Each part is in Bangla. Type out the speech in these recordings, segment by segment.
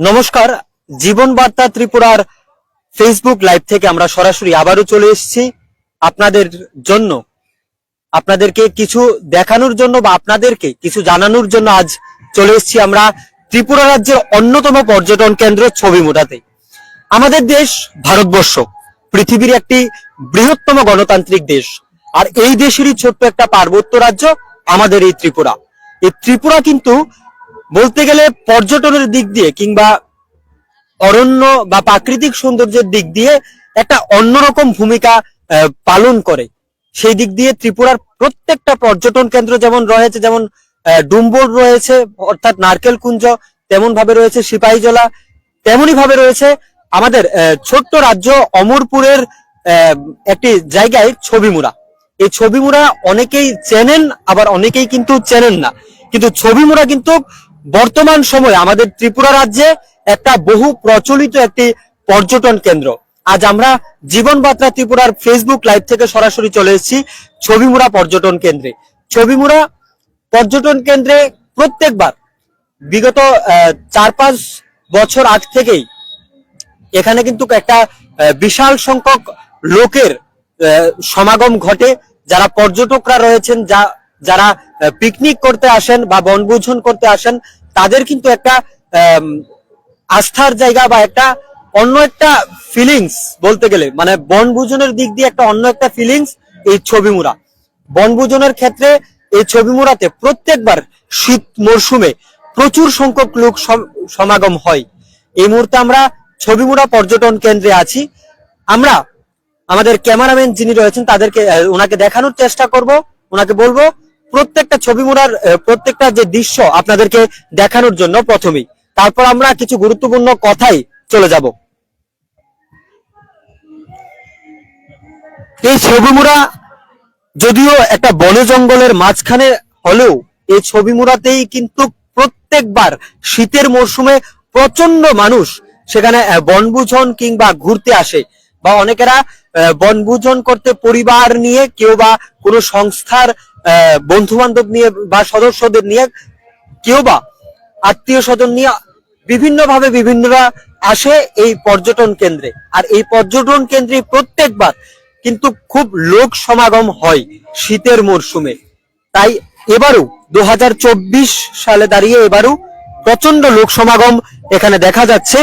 নমস্কার জীবন বার্তা ত্রিপুরার ফেসবুক লাইভ থেকে আমরা সরাসরি আবারও চলে এসেছি। আপনাদের জন্য, আপনাদেরকে কিছু দেখানোর জন্য বা আপনাদেরকে কিছু জানানোর জন্য আজ চলে এসেছি আমরা ত্রিপুরা রাজ্যের অন্যতম পর্যটন কেন্দ্র ছবি মোটাতে আমাদের দেশ ভারতবর্ষ, পৃথিবীর একটি বৃহত্তম গণতান্ত্রিক দেশ। আর এই দেশেরই ছোট্ট একটা পার্বত্য রাজ্য আমাদের এই ত্রিপুরা। এই ত্রিপুরা কিন্তু বলতে গেলে পর্যটনের দিক দিয়ে কিংবা অরণ্য বা প্রাকৃতিক সৌন্দর্যের দিক দিয়ে একটা অন্যরকম ভূমিকা পালন করে। সেই দিক দিয়ে ত্রিপুরার প্রত্যেকটা পর্যটন কেন্দ্র যেমন রয়েছে, যেমন ডুম্বর রয়েছে, অর্থাৎ নারকেল কুঞ্জ তেমন ভাবে রয়েছে, সিপাহীজলা তেমনই ভাবে রয়েছে। আমাদের ছোট্ট রাজ্য অমরপুরের একটি জায়গায় ছবিমুড়া। এই ছবিমুড়া অনেকেই চেনেন, আবার অনেকেই কিন্তু চেনেন না। কিন্তু ছবিমুড়া কিন্তু বর্তমান সময়ে আমাদের ত্রিপুরা রাজ্যে একটা বহু প্রচলিত একটি পর্যটন কেন্দ্র। আজ আমরা জীবন বার্তা ত্রিপুরার ফেসবুক লাইভ থেকে সরাসরি চলে এসেছি ছবিমুড়া পর্যটন কেন্দ্রে। ছবিমুড়া পর্যটন কেন্দ্রে প্রত্যেকবার বিগত চার পাঁচ বছর আগ থেকেই এখানে কিন্তু একটা বিশাল সংখ্যক লোকের সমাগম ঘটে। যারা পর্যটকরা রয়েছেন, যা যারা পিকনিক করতে আসেন বা বনভোজন করতে আসেন, তাদের কিন্তু একটা আস্থার জায়গা বা একটা অন্য একটা ফিলিংস বলতে গেলে। মানে বনভোজনের দিক দিয়ে একটা অন্য একটা ফিলিংস এই ছবিমুড়া। বনভোজনের ক্ষেত্রে এই ছবিমুড়াতে প্রত্যেকবার শীত মরশুমে প্রচুর সংখ্যক লোক সম- সমাগম হয়। এই মুহূর্তে আমরা ছবিমুড়া পর্যটন কেন্দ্রে আছি। আমরা আমাদের ক্যামেরাম্যান যিনি রয়েছেন, তাদেরকে ওনাকে দেখানোর চেষ্টা করব, ওনাকে বলব প্রত্যেকটা ছবি মোড়ার প্রত্যেকটা যে দৃশ্য আপনাদেরকে দেখানোর জন্য প্রথমেই। তারপর আমরা কিছু গুরুত্বপূর্ণ কথাই চলে যাব। এই ছবিমুড়া যদিও একটা বনে জঙ্গলের মাঝখানে হলেও এই ছবিমুড়াতেই কিন্তু প্রত্যেকবার শীতের মরশুমে প্রচণ্ড মানুষ সেখানে বনভোজন কিংবা ঘুরতে আসে বা অনেকেরা বনভোজন করতে পরিবার নিয়ে কেউ বা কোনো সংস্থার বন্ধু বান্ধব নিয়ে বা সদস্যদের নিয়ে কেউ বা আত্মীয় স্বজন নিয়ে বিভিন্ন ভাবে বিভিন্নরা আসে এই পর্যটন কেন্দ্রে। আর এই পর্যটন কেন্দ্রে প্রত্যেকবার কিন্তু খুব লোক সমাগম হয় শীতের মরশুমে। তাই এবারও দু হাজার চব্বিশ সালে দাঁড়িয়ে এবারও প্রচণ্ড লোক সমাগম এখানে দেখা যাচ্ছে।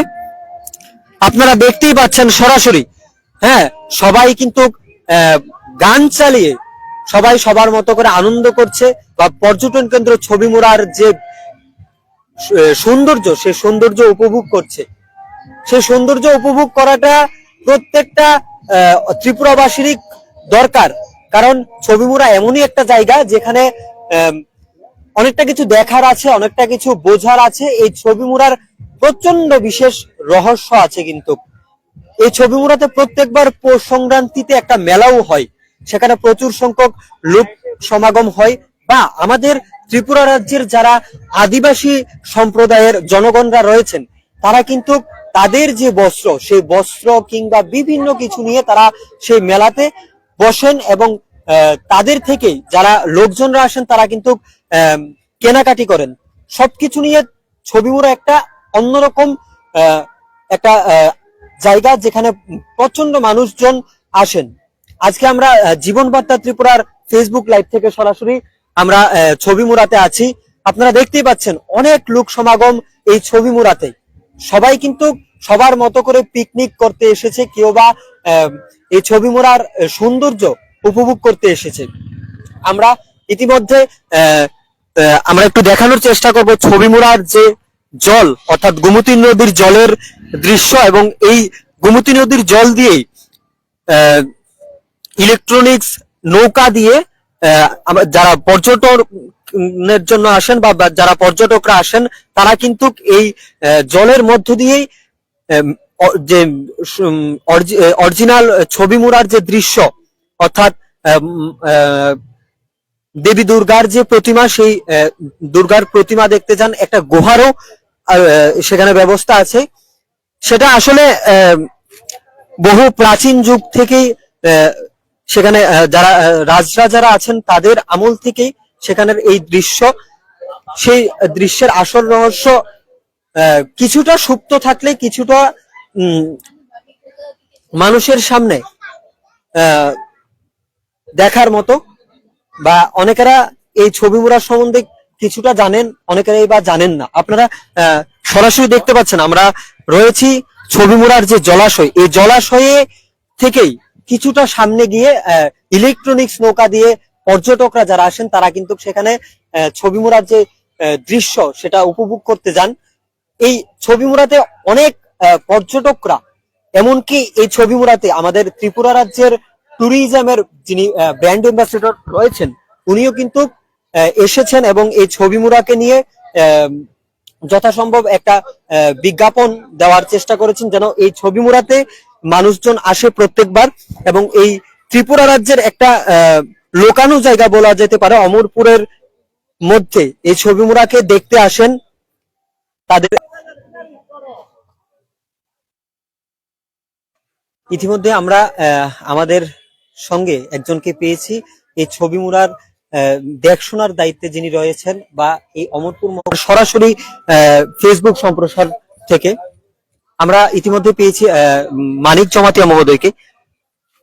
আপনারা দেখতেই পাচ্ছেন সরাসরি হ্যাঁ সবাই কিন্তু গান চালিয়ে সবাই সবার মতো করে আনন্দ করছে বা পর্যটন কেন্দ্র ছবি মোড়ার যে সৌন্দর্য, সে সৌন্দর্য উপভোগ করছে। সেই সৌন্দর্য উপভোগ করাটা প্রত্যেকটা ত্রিপুরাবাসীরই দরকার। কারণ ছবিমুড়া এমনই একটা জায়গা যেখানে অনেকটা কিছু দেখার আছে, অনেকটা কিছু বোঝার আছে। এই ছবি মুড়ার প্রচণ্ড বিশেষ রহস্য আছে কিন্তু। এই ছবি মুড়াতে প্রত্যেকবার পৌষ সংক্রান্তিতে একটা মেলাও হয়। সেখানে প্রচুর সংখ্যক লোক সমাগম হয় বা আমাদের ত্রিপুরা রাজ্যের যারা আদিবাসী সম্প্রদায়ের জনগণরা রয়েছেন, তারা কিন্তু তাদের যে বস্ত্র, সেই বস্ত্র কিংবা বিভিন্ন কিছু নিয়ে তারা সেই মেলাতে বসেন এবং তাদের থেকেই যারা লোকজনরা আসেন তারা কিন্তু কেনাকাটি করেন। সবকিছু নিয়ে ছবি মোড়া একটা অন্যরকম একটা জায়গা যেখানে প্রচণ্ড মানুষজন আসেন। আজকে আমরা আহ, জীবন বার্তা ত্রিপুরার ফেসবুক লাইভ থেকে সরাসরি আমরা ছবি মুড়াতে আছি। আপনারা দেখতেই পাচ্ছেন অনেক লোক সমাগম এই ছবি মুড়াতে। সবাই কিন্তু সবার মতো করে পিকনিক করতে এসেছে কেউ বা এই ছবি মোড়ার সৌন্দর্য উপভোগ করতে এসেছে। আমরা ইতিমধ্যে আমরা একটু দেখানোর চেষ্টা করব ছবি মোড়ার যে জল অর্থাৎ গোমতী নদীর জলের দৃশ্য এবং এই গোমতী নদীর জল দিয়েই ইলেকট্রনিক্স নৌকা দিয়ে যারা পর্যটনের জন্য আসেন বা যারা পর্যটকরা আসেন, তারা কিন্তু এই জলের মধ্য দিয়েই যে অরিজিনাল ছবি মুড়ার যে দৃশ্য, অর্থাৎ দেবী দুর্গার যে প্রতিমা, সেই দুর্গার প্রতিমা দেখতে যান, একটা গুহারও সেখানে ব্যবস্থা আছে। সেটা আসলে বহু প্রাচীন যুগ থেকেই সেখানে যারা রাজরা যারা আছেন, তাদের আমল থেকেই সেখানের এই দৃশ্য, সেই দৃশ্যের আসল রহস্য কিছুটা সুপ্ত থাকলে কিছুটা মানুষের সামনে দেখার মতো, বা অনেকেরা এই ছবি মুড়ার সম্বন্ধে কিছুটা জানেন অনেকেরাই বা জানেন না। আপনারা সরাসরি দেখতে পাচ্ছেন, আমরা রয়েছি ছবি মুড়ার যে জলাশয়, এই জলাশয়ে থেকেই কিছুটা সামনে গিয়ে ইলেকট্রনিক্স নৌকা দিয়ে পর্যটকরা যারা আসেন, তারা কিন্তু সেখানে ছবি মুড়ার যে দৃশ্য, সেটা উপভোগ করতে যান। এই ছবি মুড়াতে অনেক পর্যটকরা, এমনকি এই ছবি মুড়াতে আমাদের ত্রিপুরা রাজ্যের ট্যুরিজমের যিনি ব্র্যান্ড অ্যাম্বাসেডর রয়েছেন, উনিও কিন্তু এসেছেন এবং এই ছবি মুড়াকে নিয়ে যথাসম্ভব একটা বিজ্ঞাপন দেওয়ার চেষ্টা করেছেন যেন এই ছবি মুড়াতে মানুষজন আসে প্রত্যেকবার এবং এই ত্রিপুরা রাজ্যের একটা লোকানো জায়গা বলা যেতে পারে অমরপুরের মধ্যে। এই ছবি মুড়াকে দেখতে আসেন তাদের। ইতিমধ্যে আমরা আমাদের সঙ্গে একজনকে পেয়েছি। এই ছবি আহ, দেখশোনার দায়িত্বে যিনি রয়েছেন বা এই অমরপুর সরাসরি ফেসবুক সম্প্রসার থেকে আমরা ইতিমধ্যে পেয়েছি মানিক জমাতিয়া মহোদয়কে।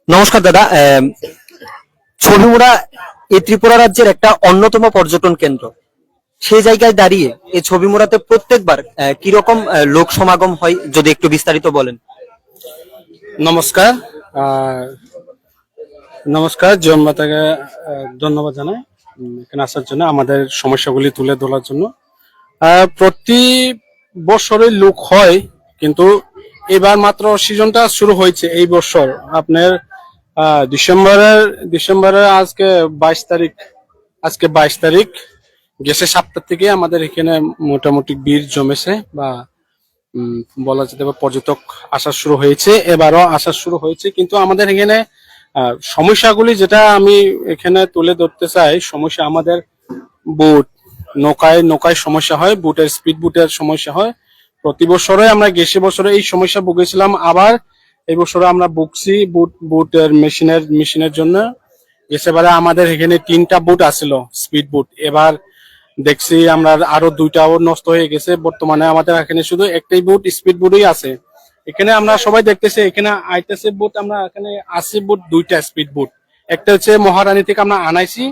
নমস্কার দাদা আহ, ছবি মুড়া এই ত্রিপুরা রাজ্যের একটা অন্যতম পর্যটন কেন্দ্র। সেই জায়গায় দাঁড়িয়ে এই ছবি মুড়াতে প্রত্যেকবার কীরকম লোক সমাগম হয় যদি একটু বিস্তারিত বলেন। নমস্কার নমস্কার জন্মাতাকে ধন্যবাদ জানাই। এখানে আসার জন্য আমাদের সমস্যাগুলি তুলে ধরার জন্য। প্রতি বছরই লোক হয় কিন্তু এবার মাত্র সিজনটা শুরু হয়েছে এই বছর। আপনার ডিসেম্বরের ডিসেম্বরের আজকে বাইশ তারিখ, আজকে বাইশ তারিখ। গেছে সপ্তাহ থেকে আমাদের এখানে মোটামুটি ভিড় জমেছে বা বলা যেতে পারে পর্যটক আসা শুরু হয়েছে, এবারও আসা শুরু হয়েছে। কিন্তু আমাদের এখানে সমস্যাগুলি যেটা আমি এখানে তুলে ধরতে চাই, সমস্যা আমাদের বুট। নৌকায় নৌকায় সমস্যা হয়, বুটের স্পিড বুটের সমস্যা হয়। প্রতি বছরে আমরা গেছে বছরে এই সমস্যা ভুগেছিলাম, আবার এই বছরে আমরা ভুগছি বুট বুটের মেশিনের মেশিনের জন্য। এসেবারে আমাদের এখানে তিনটা বুট আসছিল স্পিড বুট এবার দেখছি আমরা আরও দুইটাও নষ্ট হয়ে গেছে। বর্তমানে আমাদের এখানে শুধু একটাই বুট স্পিড বুটই আছে। এখানে আমরা সবাই দেখতেছি, এখানে আইতেছে বুট আমরা এখানে আছে বুট দুইটা স্পিড বুট একটা হচ্ছে মহারানী থেকে আমরা আনাইছি।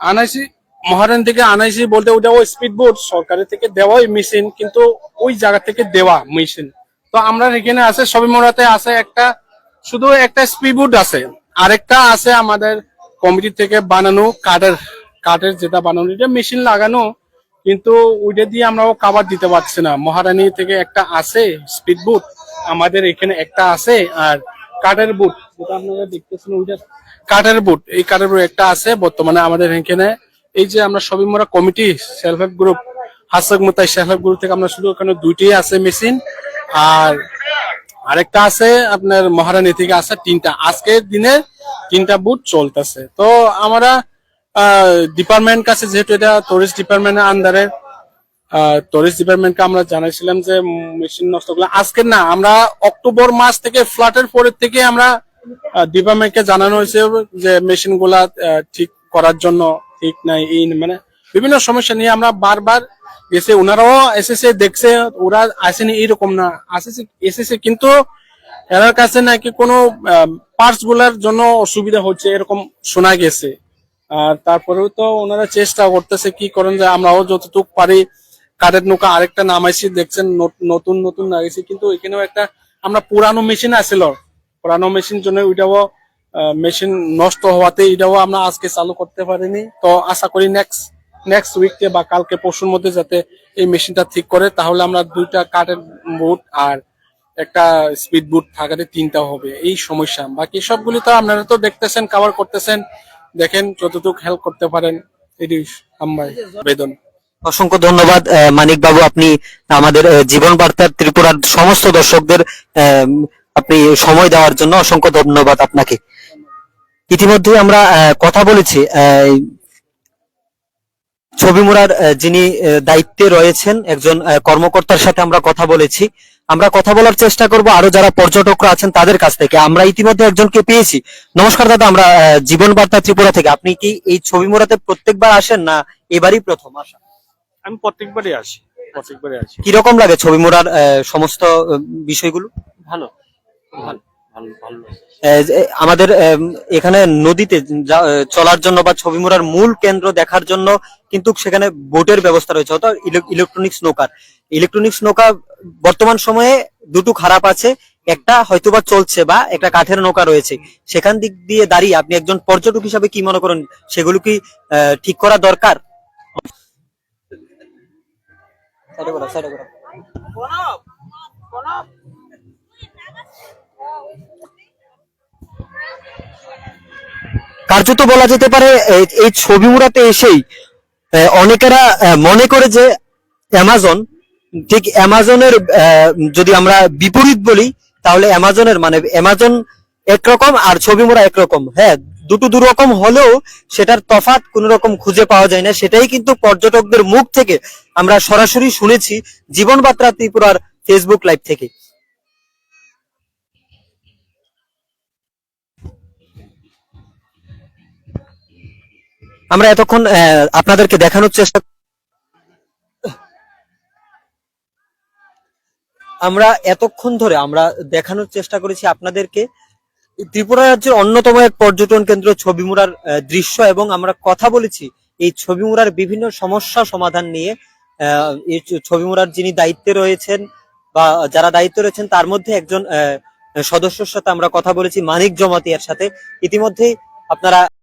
আনাইছি মহারানী থেকে আনাইছি বলতে ওটা ওই স্পিড বোট সরকারের থেকে দেওয়াই মেশিন কিন্তু ওই জায়গা থেকে দেওয়া মেশিন তো আমরা এখানে আছে সবে মোড়াতে আছে একটা শুধু একটা স্পিড বোট আছে। আরেকটা আছে আমাদের কমিটি থেকে বানানো কাঠের কাঠের যেটা বানানো এটা মেশিন লাগানো কিন্তু ওইটা দিয়ে আমরা কাবার দিতে পারছি না। মহারানী থেকে একটা আছে স্পিড বুট আমাদের এখানে একটা আছে আর কাঠের বুট যেটা আপনারা দেখতেছেন ওইটা? কাঠের বুট এই কাঠের বুট একটা আছে বর্তমানে আমাদের এখানে এই যে আমরা সবই মোরা কমিটি সেলফ হেল্প গ্রুপ হাসক মোতাই সেলফ হেল্প গ্রুপ থেকে আমরা শুধু ওখানে দুইটাই আছে মেশিন আর আরেকটা আছে আপনার মহারানী থেকে আছে তিনটা। আজকের দিনে তিনটা বুট চলতেছে। তো আমরা ডিপার্টমেন্ট কাছে যেহেতু এটা টুরিস্ট ডিপার্টমেন্টের আন্ডারে টুরিস্ট ডিপার্টমেন্টকে আমরা জানাইছিলাম যে মেশিন নষ্ট করলে। আজকে না, আমরা অক্টোবর মাস থেকে ফ্লাটের পরের থেকে আমরা ডিপার্টমেন্টকে জানানো হয়েছে যে মেশিনগুলা ঠিক করার জন্য ঠিক নাই, এই মানে বিভিন্ন সমস্যা নিয়ে আমরা বারবার গেছে, ওনারাও এসেছে, দেখছে, ওরা আসেনি, এইরকম না। আসেছে, এসেছে কিন্তু এনার কাছে নাকি কোনো পার্টসগুলার জন্য অসুবিধা হচ্ছে, এরকম শোনা গেছে। আর তারপরেও তো ওনারা চেষ্টা করতেছে, কি করেন যে আমরাও যতটুকু পারি কাঠের নৌকা আরেকটা নামাইছি, দেখছেন নত- নতুন নতুন লাগাইছি কিন্তু এখানেও একটা, আমরা পুরানো মেশিন আছিল। পুরানো মেশিন জন্য ওইটাও মেশিন নষ্ট হওয়াতে এটাও আমরা আজকে চালু করতে পারিনি। তো আশা করি নেক্সট নেক্সট উইকে বা কালকে পরশুর মধ্যে যাতে এই মেশিনটা ঠিক করে, তাহলে আমরা দুইটা কাঠের বুট আর একটা স্পিড বুট থাকাতে তিনটা হবে। এই সমস্যা। বাকি সবগুলি তো আপনারা তো দেখতেছেন কভার করতেছেন। দেখেন যতটুকু হেল্প করতে পারেন। এটি আমার বেদন। অসংখ্য ধন্যবাদ মানিক বাবু আপনি আমাদের জীবন বার্তার ত্রিপুরার সমস্ত দর্শকদের আপনি সময় দেওয়ার জন্য অসংখ্য ধন্যবাদ আপনাকে। ইতিমধ্যে আমরা কথা বলেছি ছবি মুড়ার যিনি দায়িত্বে রয়েছেন একজন কর্মকর্তার সাথে আমরা কথা বলেছি। আমরা কথা বলার চেষ্টা করব আরও যারা পর্যটকরা আছেন তাদের কাছ থেকে। আমরা ইতিমধ্যে একজনকে পেয়েছি। নমস্কার দাদা আমরা জীবন বার্তা ত্রিপুরা থেকে। আপনি কি এই ছবি মোড়াতে প্রত্যেকবার আসেন না এবারই প্রথম আসা? আমি প্রত্যেকবারই আসি প্রত্যেকবারে আসি। কীরকম লাগে ছবি মোড়ার সমস্ত বিষয়গুলো? ভালো ভালো। আমাদের আহ, এখানে নদীতে যা- চলার জন্য বা ছবি মোড়ার মূল কেন্দ্র দেখার জন্য কিন্তু সেখানে বোটের ব্যবস্থা রয়েছে অর্থাৎ ইলেকট্রনিক্স নৌকার। ইলেকট্রনিক্স নৌকা বর্তমান সময়ে দুটো খারাপ আছে একটা হয়তোবা চলছে বা একটা কাঠের নৌকা রয়েছে। সেখান দিক দিয়ে দাঁড়িয়ে আপনি একজন পর্যটক হিসাবে কি মনে করেন? সেগুলো কি আহ, ঠিক করা দরকার? সাইডে করো, সাইডে করো। কার্যত বলা যেতে পারে এই- ছবি মুড়াতে এসেই অনেকেরা মনে করে যে অ্যামাজন ঠিক অ্যামাজনের যদি আমরা বিপরীত বলি, তাহলে অ্যামাজনের মানে অ্যামাজন একরকম আর ছবি মোড়া একরকম। হ্যাঁ দুটো দু রকম হলেও সেটার তফাৎ কোন রকম খুঁজে পাওয়া যায় না। সেটাই কিন্তু পর্যটকদের মুখ থেকে আমরা সরাসরি শুনেছি জীবন ত্রিপুরার ফেসবুক লাইভ থেকে। আমরা এতক্ষণ আপনাদেরকে দেখানোর চেষ্টা আমরা এতক্ষণ ধরে আমরা দেখানোর চেষ্টা করেছি আপনাদেরকে। ত্রিপুরা রাজ্যের অন্যতম এক পর্যটন কেন্দ্র ছবিমুড়ার আহ, দৃশ্য এবং আমরা কথা বলেছি এই ছবিমুড়ার বিভিন্ন সমস্যা সমাধান নিয়ে। এই ছ- ছবিমুড়ার যিনি দায়িত্বে রয়েছেন বা যারা দায়িত্বে রয়েছেন তার মধ্যে একজন সদস্যর সাথে আমরা কথা বলেছি মানিক জমাতিয়ার সাথে। ইতিমধ্যেই আপনারা